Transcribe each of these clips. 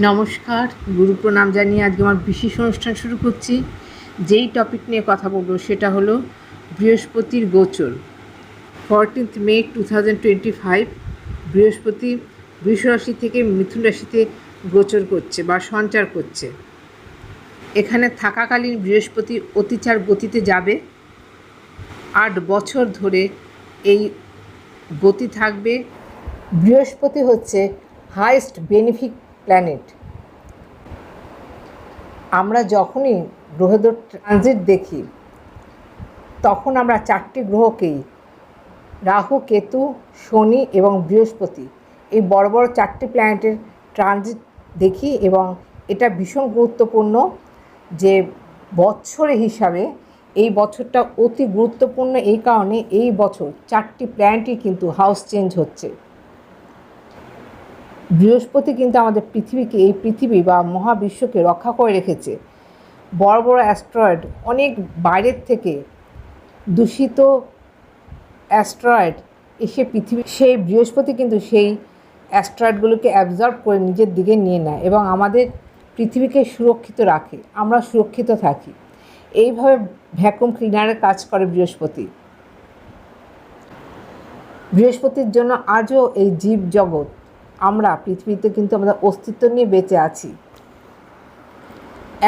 নমস্কার গুরু প্রণাম জানিয়ে আজকে আমার বিশেষ অনুষ্ঠান শুরু করছি। যেই টপিক নিয়ে কথা বলব সেটা হলো বৃহস্পতির গোচর। Fourteenth May two thousand twenty five বৃহস্পতি বৃষ রাশি থেকে মিথুন রাশিতে গোচর করছে বা সঞ্চার করছে। এখানে থাকাকালীন বৃহস্পতি অতিচার গতিতে যাবে। আট বছর ধরে এই গতি থাকবে। বৃহস্পতি হচ্ছে হাইস্ট বেনিফিক প্ল্যানেট আমরা যখনই গ্রহদের ট্রানজিট দেখি, তখন আমরা চারটি গ্রহকেই, রাহু, কেতু, শনি এবং বৃহস্পতি, এই বড় বড় চারটি প্ল্যানেটের ট্রানজিট দেখি এবং এটা ভীষণ গুরুত্বপূর্ণ যে বছরে হিসাবে এই বছরটা অতি গুরুত্বপূর্ণ এই কারণে এই বছর চারটি প্ল্যানেটই কিন্তু হাউস চেঞ্জ হচ্ছে। বৃহস্পতি কিন্তু আমাদের পৃথিবীকে, এই পৃথিবী বা মহাবিশ্বকে রক্ষা করে রেখেছে। বড় বড় অ্যাস্ট্রয়েড অনেক বাইরের থেকে দূষিত অ্যাস্ট্রয়েড এসে পৃথিবী, সেই বৃহস্পতি কিন্তু সেই অ্যাস্ট্রয়েডগুলোকে অ্যাবজর্ব করে নিজের দিকে নিয়ে নেয় এবং আমাদের পৃথিবীকে সুরক্ষিত রাখে। আমরা সুরক্ষিত থাকি। এইভাবে ভ্যাকুম ক্লিনারের কাজ করে বৃহস্পতি। বৃহস্পতির জন্য আজও এই জীব জগৎ আমরা পৃথিবীতে কিন্তু আমাদের অস্তিত্ব নিয়ে বেঁচে আছি।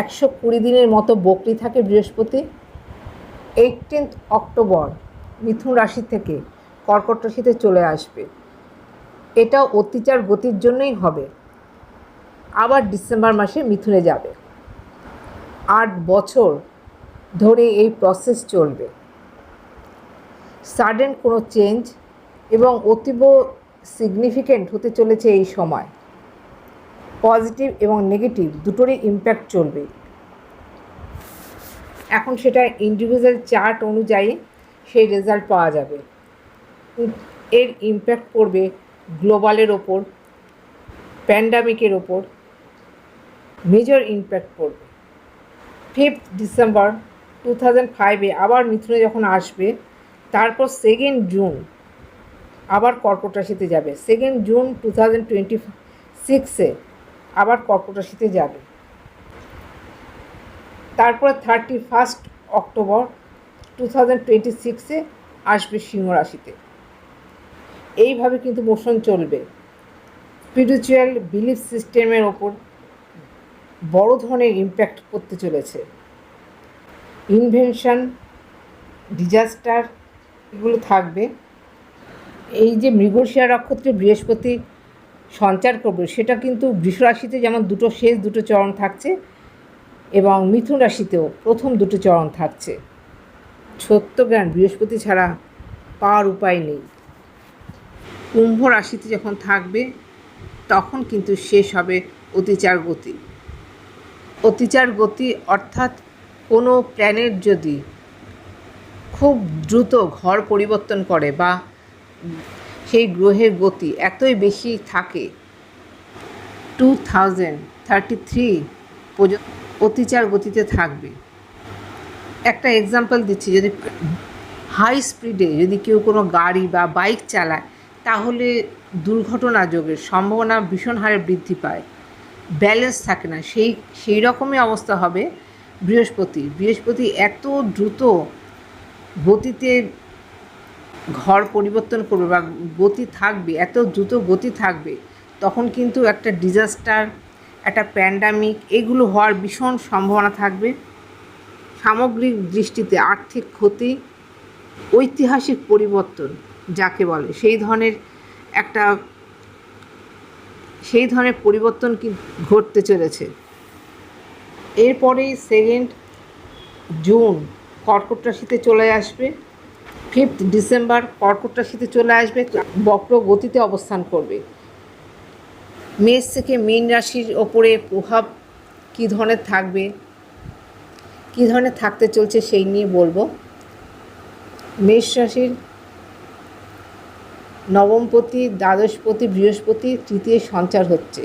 একশো কুড়ি দিনের মতো বকরি থাকে বৃহস্পতি এইটিনথ অক্টোবর মিথুন রাশি থেকে কর্কট রাশিতে চলে আসবে। এটা অত্যাচার গতির জন্যই হবে। আবার ডিসেম্বর মাসে মিথুনে যাবে। আট বছর ধরে এই প্রসেস চলবে। সাডেন কোনো চেঞ্জ এবং অতীব সিগনিফিক্যান্ট হতে চলেছে এই সময়। পজিটিভ এবং নেগেটিভ দুটোরই ইম্প্যাক্ট চলবে। এখন সেটা ইন্ডিভিজুয়াল চার্ট অনুযায়ী সেই রেজাল্ট পাওয়া যাবে। এর ইম্প্যাক্ট পড়বে গ্লোবালের ওপর প্যান্ডামিকের ওপর মেজর ইম্প্যাক্ট পড়বে। ফিফথ ডিসেম্বর টু থাউজেন্ড ফাইভে আবার মিথুনে যখন আসবে, তারপর সেকেন্ড জুন আবার কর্কট যাবে। Second June two thousand twenty সিক্সে আবার কর্কট যাবে। তারপর thirty first October two thousand twenty সিক্সে আসবে সিংহ রাশিতে। এইভাবে কিন্তু মোশন চলবে। স্পিরিচুয়াল বিলিফ সিস্টেমের ওপর বড় ধরনের ইম্প্যাক্ট করতে চলেছে। ইনভেনশন ডিজাস্টার এগুলো থাকবে। এই যে মৃগশিয়া নক্ষত্রে বৃহস্পতি সঞ্চার করবে, সেটা কিন্তু বৃষ রাশিতে যেমন দুটো শেষ, দুটো চরণ থাকছে এবং মিথুন রাশিতেও প্রথম দুটো চরণ থাকছে। সত্যজ্ঞান বৃহস্পতি ছাড়া পাওয়ার উপায় নেই। কুম্ভ রাশিতে যখন থাকবে, তখন কিন্তু শেষ হবে অতিচার গতি। অতিচার গতি অর্থাৎ কোনো প্ল্যানেট যদি খুব দ্রুত ঘর পরিবর্তন করে বা সেই গ্রহের গতি এতই বেশি থাকে। টু থাউজেন্ড থার্টি থ্রি অতিচার গতিতে থাকবে। একটা এক্সাম্পল দিচ্ছি, যদি হাই স্পিডে যদি কেউ কোনো গাড়ি বা বাইক চালায়, তাহলে দুর্ঘটনা যোগের সম্ভাবনা ভীষণ হারে বৃদ্ধি পায়। ব্যালেন্স থাকে না, সেই সেই রকমই অবস্থা হবে বৃহস্পতি। বৃহস্পতি এত দ্রুত গতিতে ঘর পরিবর্তন করবে বা গতি থাকবে, এত দ্রুত গতি থাকবে, তখন কিন্তু একটা ডিজাস্টার একটা প্যান্ডামিক এগুলো হওয়ার ভীষণ সম্ভাবনা থাকবে। সামগ্রিক দৃষ্টিতে আর্থিক ক্ষতি, ঐতিহাসিক পরিবর্তন যাকে বলে, সেই ধরনের একটা, সেই ধরনের পরিবর্তন কি ঘটতে চলেছে। এরপরেই সেকেন্ড জুন, কর্কট রাশিতে চলে আসবে। ফিফথ ডিসেম্বর কর্কট রাশিতে চলে আসবে, বক্র গতিতে অবস্থান করবে। মেষ থেকে মীন রাশির ওপরে প্রভাব কী ধরনের থাকবে, কী ধরনের থাকতে চলছে সেই নিয়ে বলব। মেষ রাশির নবমপতি, দ্বাদশপতি, বৃহস্পতি, তৃতীয় সঞ্চার হচ্ছে।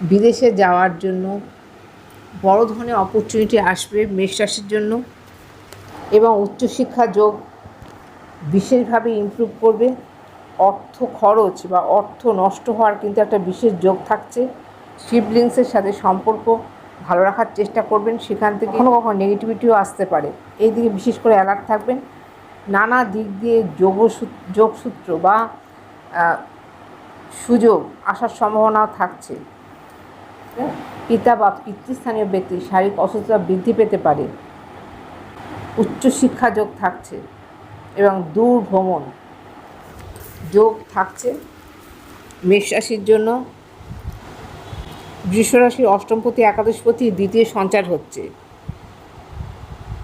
বিদেশে যাওয়ার জন্য বড় ধরনের অপরচুনিটি আসবে মেষ রাশির জন্য এবং উচ্চশিক্ষা যোগ বিশেষভাবে ইমপ্রুভ করবে। অর্থ খরচ বা অর্থ নষ্ট হওয়ার কিন্তু একটা বিশেষ যোগ থাকছে। শিবলিংসের সাথে সম্পর্ক ভালো রাখার চেষ্টা করবেন। সেখান থেকে কখনো কখনো নেগেটিভিটিও আসতে পারে। এই দিকে বিশেষ করে অ্যালার্ট থাকবেন। নানা দিক দিয়ে যোগ যোগসূত্র বা সুযোগ আসার সম্ভাবনাও থাকছে। পিতা বা পিতৃস্থানীয় ব্যক্তি শারীরিক অসুস্থতা বৃদ্ধি পেতে পারে। উচ্চশিক্ষা যোগ থাকছে। এবং দূর ভ্রমণ যোগ থাকছে মেষ রাশির জন্য। বৃষরাশির অষ্টমপতি, একাদশপতি, দ্বিতীয় সঞ্চার হচ্ছে।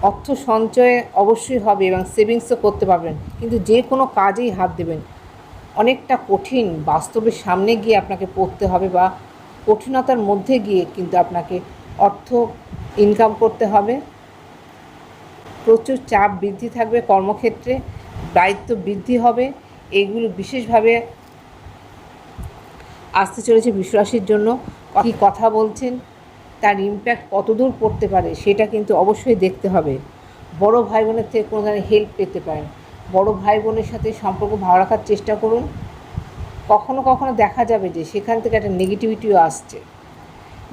অর্থ সঞ্চয় অবশ্যই হবে এবং সেভিংসও করতে পারবেন। কিন্তু যে কোনো কাজেই হাত দেবেন। অনেকটা কঠিন বাস্তবের সামনে গিয়ে আপনাকে পড়তে হবে বা কঠিনতার মধ্যে গিয়ে কিন্তু আপনাকে অর্থ ইনকাম করতে হবে। প্রচুর চাপ বৃদ্ধি থাকবে, কর্মক্ষেত্রে দায়িত্ব বৃদ্ধি হবে। এগুলো বিশেষভাবে আসতে চলেছে বিশ্বরাশির জন্য। কী কথা বলছেন, তার ইম্প্যাক্ট কতদূর পড়তে পারে সেটা কিন্তু অবশ্যই দেখতে হবে। বড় ভাই বোনের থেকে কোনো ধরনের হেল্প পেতে পারেন। বড় ভাই বোনের সাথে সম্পর্ক ভালো রাখার চেষ্টা করুন। কখনো কখনো দেখা যাবে যে সেখান থেকে একটা নেগেটিভিটিও আসছে।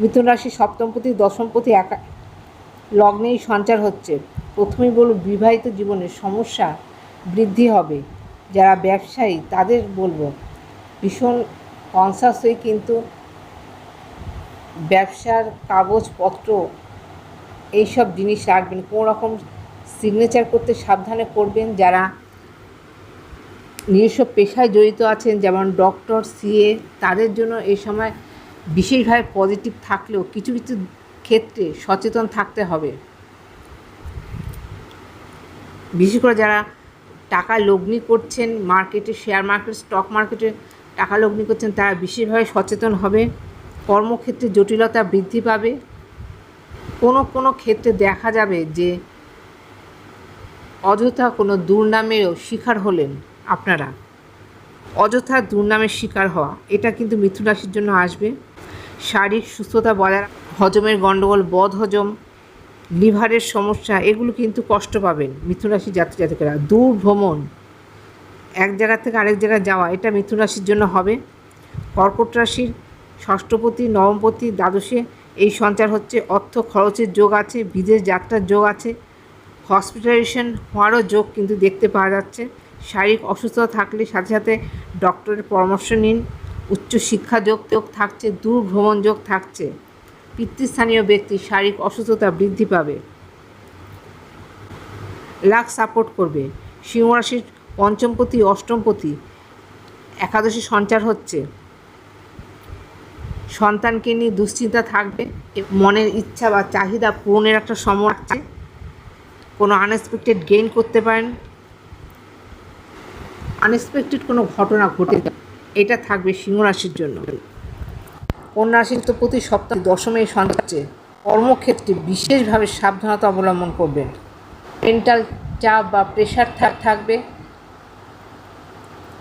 মিথুন রাশি সপ্তমপতি দশমপতি একা লগ্নেই সঞ্চার হচ্ছে। প্রথমেই বলব বিবাহিত জীবনের সমস্যা বৃদ্ধি হবে। যারা ব্যবসায়ী, তাদের বলব, ভীষণ কনসাস হয়ে কিন্তু ব্যবসার কাগজপত্র, এইসব জিনিস রাখবেন। কোনো রকম সিগনেচার করতে সাবধানে করবেন। যারা নিজস্ব পেশায় জড়িত আছেন, যেমন ডক্টর সিএ তাদের জন্য এই সময় বিশেষভাবে পজিটিভ থাকলেও কিছু কিছু ক্ষেত্রে সচেতন থাকতে হবে। বিশেষ করে যারা টাকা লগ্নি করছেন মার্কেটে শেয়ার মার্কেট স্টক মার্কেটে টাকা লগ্নি করছেন, তারা বিশেষভাবে সচেতন হবে, কর্মক্ষেত্রে জটিলতা বৃদ্ধি পাবে। কোনো কোনো ক্ষেত্রে দেখা যাবে যে অযথা কোনো দুর্নামেরও শিকার হলেন আপনারা। অযথা দুর্নামের শিকার হওয়া, এটা কিন্তু মিথুন রাশির জন্য আসবে। শারীরিক সুস্থতা বজায় হজমের গণ্ডগোল বদ হজম লিভারের সমস্যা, এগুলো কিন্তু কষ্ট পাবেন মিথুন রাশির জাতক জাতিকেরা। দূর ভ্রমণ এক জায়গা থেকে আরেক জায়গায় যাওয়া, এটা মিথুন রাশির জন্য হবে। কর্কট রাশির ষষ্ঠপতি, নবমপতি, দ্বাদশে এই সঞ্চার হচ্ছে, অর্থ খরচের যোগ আছে, বিদেশ যাত্রার যোগ আছে হসপিটালাইজেশন হওয়ারও যোগ কিন্তু দেখতে পাওয়া যাচ্ছে। শারীরিক অসুস্থতা থাকলে সাথে সাথে ডক্টরের পরামর্শ নিন উচ্চ শিক্ষা যোগ যোগ থাকছে দূর ভ্রমণ যোগ থাকছে। পিতৃস্থানীয় ব্যক্তি শারীরিক অসুস্থতা বৃদ্ধি পাবে। লাখ সাপোর্ট করবে। সিংহরাশির পঞ্চমপতি, অষ্টমপতি একাদশী সঞ্চার হচ্ছে। সন্তানকে নিয়ে দুশ্চিন্তা থাকবে। মনের ইচ্ছা বা চাহিদা পূরণের একটা সময় আছে। কোনো আনএক্সপেক্টেড গেইন করতে পারেন। আনএক্সপেক্টেড কোনো ঘটনা ঘটে। এটা থাকবে সিংহ রাশির জন্য। কন্যা তো প্রতি সপ্তাহে দশমে সন্ধ্যাচ্ছে কর্মক্ষেত্রে বিশেষভাবে সাবধানতা অবলম্বন করবেন। মেন্টাল চাপ বা প্রেশার থাকবে।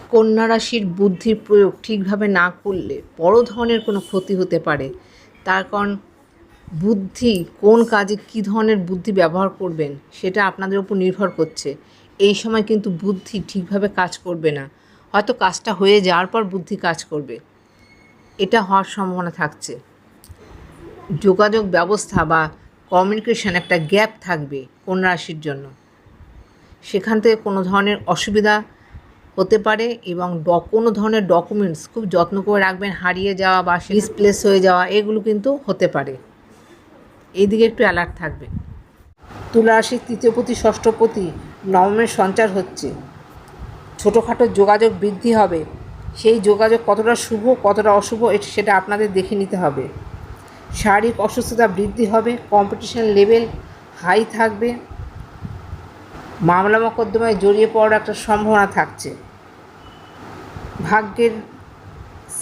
কন্যা রাশির বুদ্ধির প্রয়োগ ঠিকভাবে না করলে বড় ধরনের কোনো ক্ষতি হতে পারে। তার কারণ, বুদ্ধি কোন কাজে কী ধরনের বুদ্ধি ব্যবহার করবেন সেটা আপনাদের উপর নির্ভর করছে। এই সময় কিন্তু বুদ্ধি ঠিকভাবে কাজ করবে না। হয়তো কাজটা হয়ে যাওয়ার পর বুদ্ধি কাজ করবে। এটা হওয়ার সম্ভাবনা থাকছে। যোগাযোগ ব্যবস্থা বা কমিউনিকেশন একটা গ্যাপ থাকবে কন্যা রাশির জন্য। সেখান থেকে কোনো ধরনের অসুবিধা হতে পারে এবং কোনো ধরনের ডকুমেন্টস খুব যত্ন করে রাখবেন, হারিয়ে যাওয়া বা মিসপ্লেস হয়ে যাওয়া এগুলো কিন্তু হতে পারে। এই দিকে একটু অ্যালার্ট থাকবেন তুলা রাশির তৃতীয়পতি ষষ্ঠপতি নবমের সঞ্চার হচ্ছে। ছোটোখাটো যোগাযোগ বৃদ্ধি হবে। সেই যোগাযোগ কতটা শুভ, কতটা অশুভ সেটা আপনাদের দেখে নিতে হবে। শারীরিক অসুস্থতা বৃদ্ধি হবে কম্পিটিশন লেভেল হাই থাকবে, মামলা মোকদ্দমায় জড়িয়ে পড়ার একটা সম্ভাবনা থাকছে। ভাগ্যের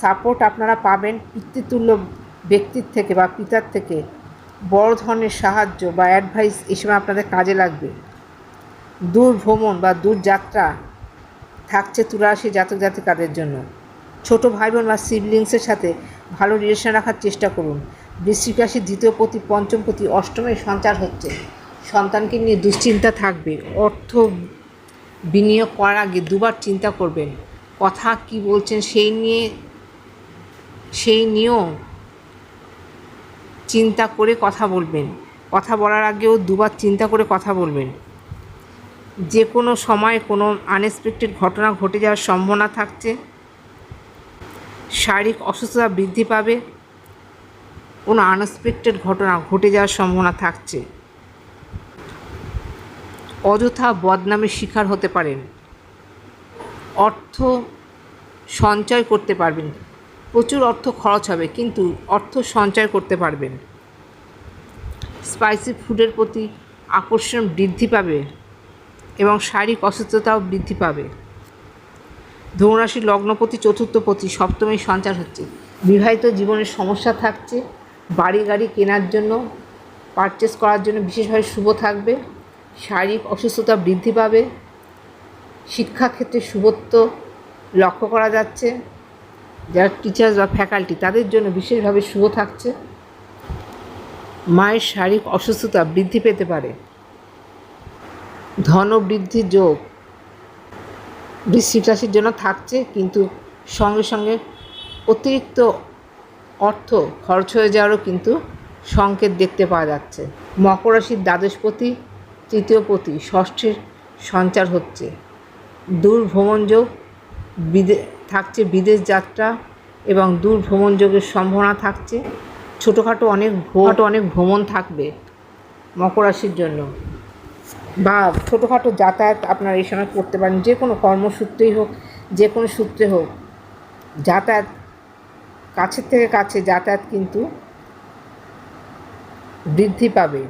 সাপোর্ট আপনারা পাবেন পিতৃতুল্য ব্যক্তির থেকে বা পিতার থেকে। বড় ধরনের সাহায্য বা অ্যাডভাইস সময় আপনাদের কাজে লাগবে। দূর ভ্রমণ বা দূর যাত্রা থাকছে তুলারাশি জাতক জাতিকাদের জন্য। ছোট ভাই বোন বা সিবলিংসের সাথে ভালো রিলেশন রাখার চেষ্টা করুন। বৃশ্চিক রাশির দ্বিতীয় পতি, পঞ্চম পতি অষ্টমের সঞ্চার হচ্ছে। সন্তানকে নিয়ে দুশ্চিন্তা থাকবে। অর্থ বিনিয়োগ করার আগে দুবার চিন্তা করবেন, কথা কি বলছেন সেই নিয়ে, সেই নিয়েও চিন্তা করে কথা বলবেন। কথা বলার আগেও দুবার চিন্তা করে কথা বলবেন। যে কোনো সময় কোনো আনএক্সপেক্টেড ঘটনা ঘটে যাওয়ার সম্ভাবনা থাকছে। শারীরিক অসুস্থতা বৃদ্ধি পাবে। কোনো আনএক্সপেক্টেড ঘটনা ঘটে যাওয়ার সম্ভাবনা থাকছে। অযথা বদনামের শিকার হতে পারেন। অর্থ সঞ্চয় করতে পারবেন। প্রচুর অর্থ খরচ হবে, কিন্তু অর্থ সঞ্চয় করতে পারবেন। স্পাইসি ফুডের প্রতি আকর্ষণ বৃদ্ধি পাবে। এবং শারীরিক অসুস্থতাও বৃদ্ধি পাবে। ধনুরাশির লগ্নপতি, চতুর্থপতি, সপ্তমী সঞ্চার হচ্ছে। বিবাহিত জীবনের সমস্যা থাকছে, বাড়ি গাড়ি কেনার জন্য পারচেস করার জন্য বিশেষভাবে শুভ থাকবে, শারীরিক অসুস্থতা বৃদ্ধি পাবে, শিক্ষাক্ষেত্রে শুভত্ব লক্ষ্য করা যাচ্ছে, যারা টিচার্স বা ফ্যাকাল্টি তাদের জন্য বিশেষভাবে শুভ থাকছে। মায়ের শারীরিক অসুস্থতা বৃদ্ধি পেতে পারে। ধন বৃদ্ধির যোগ। বৃশ্চিক রাশির জন্য থাকছে, কিন্তু সঙ্গে সঙ্গে অতিরিক্ত অর্থ খরচ হয়ে যাওয়ারও কিন্তু সংকেত দেখতে পাওয়া যাচ্ছে। মকর রাশির দ্বাদশপতি তৃতীয়পতি ষষ্ঠীর সঞ্চার হচ্ছে। দূর ভ্রমণ যোগ, বিদে, থাকছে বিদেশ যাত্রা এবং দূর ভ্রমণ যোগের সম্ভাবনা থাকছে। ছোটোখাটো অনেক ভোট অনেক ভ্রমণ থাকবে মকর রাশির জন্য। বা ছোটোখাটো যাতায়াত আপনারা এই সময় করতে পারেন, যে কোনো কর্মসূত্রেই হোক, যে কোনো সূত্রে হোক, যাতায়াত কাছের থেকে কাছে যাতায়াত কিন্তু বৃদ্ধি পাবে।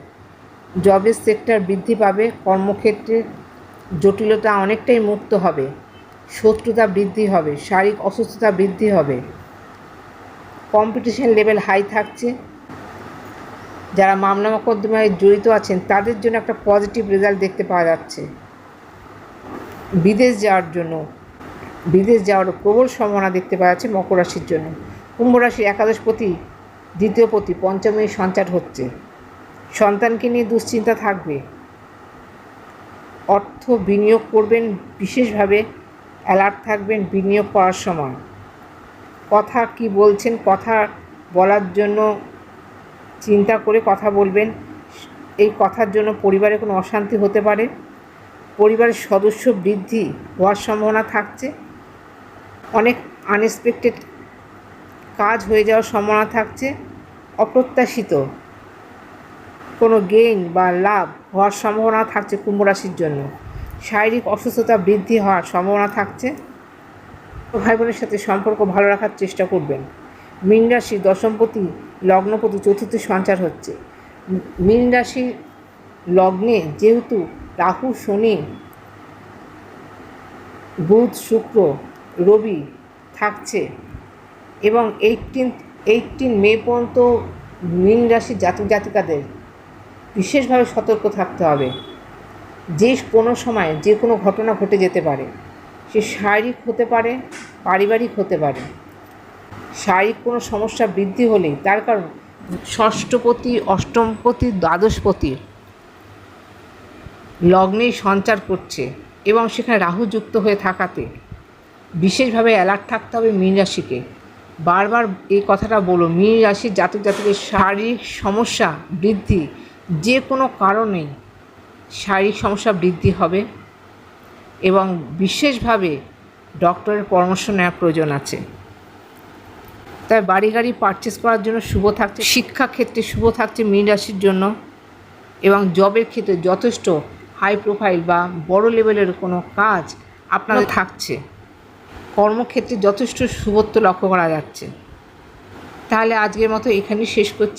জবের সেক্টর বৃদ্ধি পাবে, কর্মক্ষেত্রে জটিলতা অনেকটাই মুক্ত হবে, শত্রুতা বৃদ্ধি হবে, শারীরিক অসুস্থতা বৃদ্ধি হবে। কম্পিটিশন লেভেল হাই থাকছে। যারা মামলা মোকদ্দমায় জড়িত আছেন, তাদের জন্য একটা পজিটিভ রেজাল্ট দেখতে পাওয়া যাচ্ছে। বিদেশ যাওয়ার জন্য, বিদেশ যাওয়ার প্রবল সম্ভাবনা দেখতে পাওয়া যাচ্ছে মকর রাশির জন্য। কুম্ভ রাশির একাদশপতি দ্বিতীয় প্রতি পঞ্চমী সঞ্চার হচ্ছে। সন্তানকে নিয়ে দুশ্চিন্তা থাকবে। অর্থ বিনিয়োগ করবেন, বিশেষভাবে অ্যালার্ট থাকবেন বিনিয়োগ করার সময়। কথা কি বলছেন, কথা বলার জন্য চিন্তা করে কথা বলবেন। এই কথার জন্য পরিবারে কোনো অশান্তি হতে পারে। পরিবারের সদস্য বৃদ্ধি হওয়ার সম্ভাবনা থাকছে। অনেক আনএক্সপেক্টেড কাজ হয়ে যাওয়ার সম্ভাবনা থাকছে। অপ্রত্যাশিত কোনো গেইন বা লাভ হওয়ার সম্ভাবনা থাকছে কুম্ভরাশির জন্য। শারীরিক অসুস্থতা বৃদ্ধি হওয়ার সম্ভাবনা থাকছে। ভাই বোনের সাথে সম্পর্ক ভালো রাখার চেষ্টা করবেন। মীন রাশি দশমপতি লগ্নপতি চতুর্থ সঞ্চার হচ্ছে। মীন রাশি লগ্নে যেহেতু রাহু, শনি, বুধ, শুক্র, রবি থাকছে এবং এইটিন এইটিন মে পর্যন্ত মীন রাশির জাতক জাতিকাদের বিশেষভাবে সতর্ক থাকতে হবে। যে কোনো সময় যে কোনো ঘটনা ঘটে যেতে পারে। সে শারীরিক হতে পারে, পারিবারিক হতে পারে। শারীরিক কোনো সমস্যা বৃদ্ধি হলেই, তার কারণ ষষ্ঠপতি, অষ্টমপতি, দ্বাদশপতি লগ্নেই সঞ্চার করছে এবং সেখানে রাহু যুক্ত হয়ে থাকাতে বিশেষভাবে অ্যালার্ট থাকতে হবে মীন রাশিকে। বারবার এই কথাটা বলো, মীন রাশির জাতক জাতকের শারীরিক সমস্যা বৃদ্ধি যে কোনো কারণেই শারীরিক সমস্যা বৃদ্ধি হবে এবং বিশেষভাবে ডক্টরের পরামর্শ নেওয়ার প্রয়োজন আছে। তাই বাড়ি গাড়ি পারচেস করার জন্য শুভ থাকছে শিক্ষাক্ষেত্রে শুভ থাকছে মীন রাশির জন্য এবং জবের ক্ষেত্রে যথেষ্ট হাই প্রোফাইল বা বড় লেভেলের কোনো কাজ আপনাদের থাকছে। কর্মক্ষেত্রে যথেষ্ট শুভত্ব লক্ষ্য করা যাচ্ছে। তাহলে আজকের মতো এখানেই শেষ করছি।